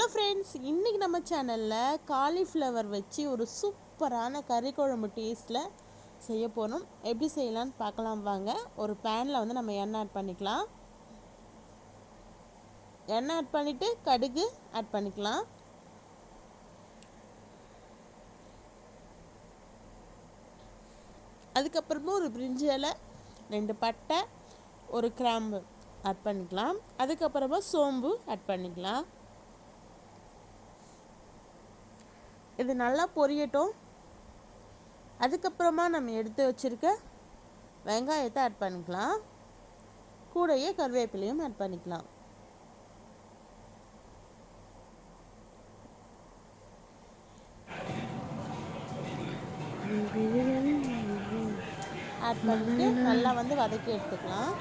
Hello friends இன்றைக்கி நம்ம சேனலில் காலிஃப்ளவர் வச்சு ஒரு சூப்பரான கறி குழம்பு டேஸ்ட்டில் செய்ய போகிறோம் எப்படி செய்யலான்னு பார்க்கலாம் வாங்க. ஒரு பேனில் வந்து நம்ம எண்ணெய் ஆட் பண்ணிக்கலாம். எண்ணெய் ஆட் பண்ணிவிட்டு கடுகு ஆட் பண்ணிக்கலாம். அதுக்கப்புறமா ஒரு பிரிஞ்சி இலை ரெண்டு பட்டை ஒரு கிராம்பு ஆட் பண்ணிக்கலாம். அதுக்கப்புறமா சோம்பு ஆட் பண்ணிக்கலாம். இது நல்லா பொரியட்டும். அதுக்கப்புறமா நம்ம எடுத்து வச்சுருக்க வெங்காயத்தை ஆட் பண்ணிக்கலாம். கூடையே கருவேப்பிலையும் ஆட் பண்ணிக்கலாம். ஆட் பண்ணிட்டு நல்லா வந்து வதக்கி எடுத்துக்கலாம்.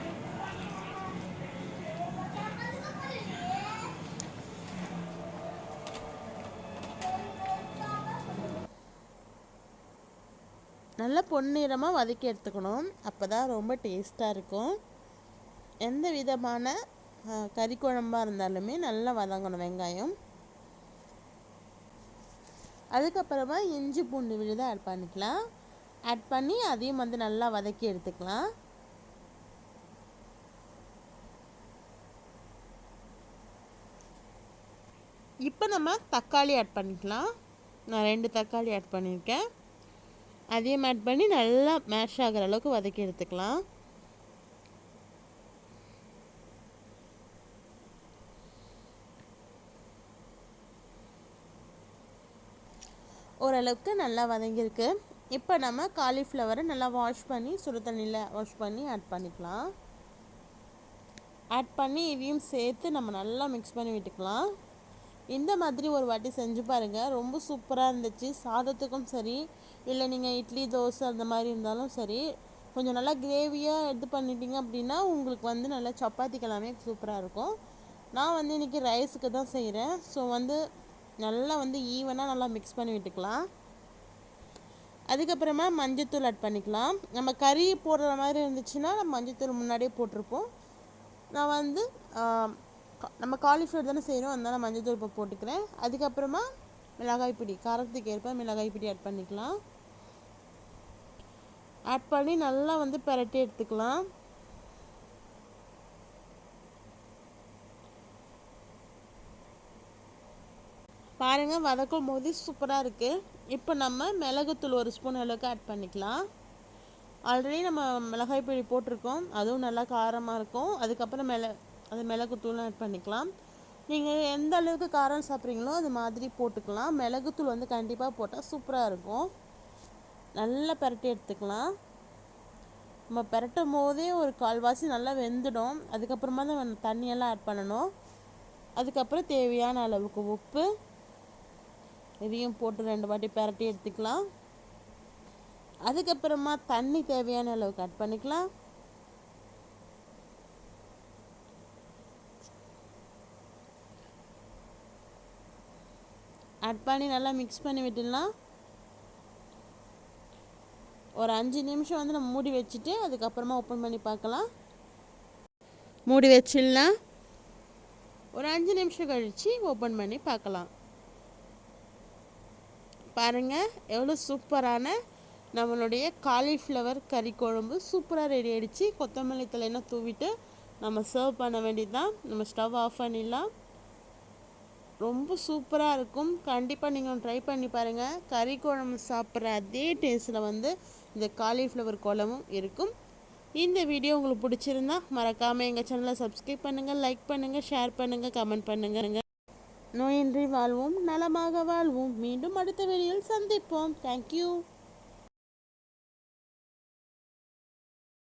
நல்லா பொன்னிறமாக வதக்கி எடுத்துக்கணும். அப்போ தான் ரொம்ப டேஸ்ட்டாக இருக்கும். எந்த விதமான கறி குழம்பாக இருந்தாலுமே நல்லா வதங்கணும் வெங்காயம். அதுக்கப்புறமா இஞ்சி பூண்டு விழுதை ஆட் பண்ணிக்கலாம். ஆட் பண்ணி அதையும் வந்து நல்லா வதக்கி எடுத்துக்கலாம். இப்போ நம்ம தக்காளி ஆட் பண்ணிக்கலாம். நான் ரெண்டு தக்காளி ஆட் பண்ணியிருக்கேன். அதையும் ஆட் பண்ணி நல்லா மேஷ் ஆகிற அளவுக்கு வதக்கி எடுத்துக்கலாம். ஓரளவுக்கு நல்லா வதங்கியிருக்கு. இப்போ நம்ம காலிஃப்ளவரை நல்லா வாஷ் பண்ணி சுடு தண்ணியில் வாஷ் பண்ணி ஆட் பண்ணிக்கலாம். ஆட் பண்ணி இதையும் சேர்த்து நம்ம நல்லா மிக்ஸ் பண்ணி விட்டுக்கலாம். இந்த மாதிரி ஒரு வாட்டி செஞ்சு பாருங்கள் ரொம்ப சூப்பராக இருந்துச்சு. சாதத்துக்கும் சரி இல்லை நீங்கள் இட்லி தோசை அந்த மாதிரி இருந்தாலும் சரி கொஞ்சம் நல்லா கிரேவியாக இது பண்ணிட்டீங்க அப்படின்னா உங்களுக்கு வந்து நல்லா சப்பாத்தி எல்லாமே சூப்பராக இருக்கும். நான் வந்து இன்றைக்கி ரைஸுக்கு தான் செய்கிறேன் ஸோ வந்து நல்லா வந்து ஈவனாக நல்லா மிக்ஸ் பண்ணி விட்டுக்கலாம். அதுக்கப்புறமா மஞ்சத்தூள் ஆட் பண்ணிக்கலாம். நம்ம கறி போடுற மாதிரி இருந்துச்சுன்னா நம்ம மஞ்சத்தூள் முன்னாடியே போட்டிருப்போம். நான் வந்து நம்ம காலிஃப்ளவர் தானே செய்கிறோம் அதனால் மஞ்சத்தூள் இப்போ போட்டுக்கிறேன். அதுக்கப்புறமா மிளகாய் பிடி காரத்துக்கு ஏற்ப மிளகாய் பிடி ஆட் பண்ணிக்கலாம். ஆட் பண்ணி நல்லா வந்து பெரட்டி எடுத்துக்கலாம். பாருங்கள் வதக்கும் போது சூப்பராக இருக்குது இப்போ நம்ம மிளகுத்தூள் ஒரு ஸ்பூன் அளவுக்கு ஆட் பண்ணிக்கலாம். ஆல்ரெடி நம்ம மிளகாய் பொடி போட்டிருக்கோம். அதுவும் நல்லா காரமாக இருக்கும். அதுக்கப்புறம் மிள அது மிளகுத்தூளும் ஆட் பண்ணிக்கலாம். நீங்கள் எந்த அளவுக்கு காரம் சாப்பிட்றீங்களோ அது மாதிரி போட்டுக்கலாம். மிளகுத்தூள் வந்து கண்டிப்பாக போட்டால் சூப்பராக இருக்கும். நல்லா பரட்டி எடுத்துக்கலாம். நம்ம பரட்டும் போதே ஒரு கால்வாசி நல்லா வெந்துடும். அதுக்கப்புறமா தான் தண்ணியெல்லாம் ஆட் பண்ணணும். அதுக்கப்புறம் தேவையான அளவுக்கு உப்பு. இதையும் போட்டு ரெண்டு வாட்டி பரட்டி எடுத்துக்கலாம். அதுக்கப்புறமா தண்ணி தேவையான அளவுக்கு ஆட் பண்ணிக்கலாம். ஆட் பண்ணி நல்லா மிக்ஸ் பண்ணி விட்டுடலாம். ஒரு அஞ்சு நிமிஷம் வந்து நம்ம மூடி வச்சுட்டு அதுக்கப்புறமா ஓப்பன் பண்ணி பார்க்கலாம். மூடி வச்சிடலாம். ஒரு அஞ்சு நிமிஷம் கழித்து ஓப்பன் பண்ணி பார்க்கலாம். பாருங்கள் எவ்வளோ சூப்பரான நம்மளுடைய காலிஃப்ளவர் கறி குழம்பு சூப்பராக ரெடி ஆகிடுச்சு கொத்தமல்லி தலையெல்லாம் தூவிட்டு நம்ம சர்வ் பண்ண வேண்டியது தான் நம்ம ஸ்டவ் ஆஃப் பண்ணிடலாம். ரொம்ப சூப்பராக இருக்கும். கண்டிப்பாக நீங்கள் ட்ரை பண்ணி பாருங்கள் கறி குழம்பு சாப்பிட்ற அதே டேஸ்ட்டில் வந்து இந்த காலிஃப்ளவர் குழம்பும் இருக்கும். இந்த வீடியோ உங்களுக்கு பிடிச்சிருந்தா மறக்காமல் எங்கள் சேனலை சப்ஸ்கிரைப் பண்ணுங்கள் லைக் பண்ணுங்கள் ஷேர் பண்ணுங்கள் கமெண்ட் பண்ணுங்கள் நோயின்றி வாழ்வோம் நலமாக வாழ்வோம். மீண்டும் அடுத்த வீடியோவில் சந்திப்போம். தேங்க்யூ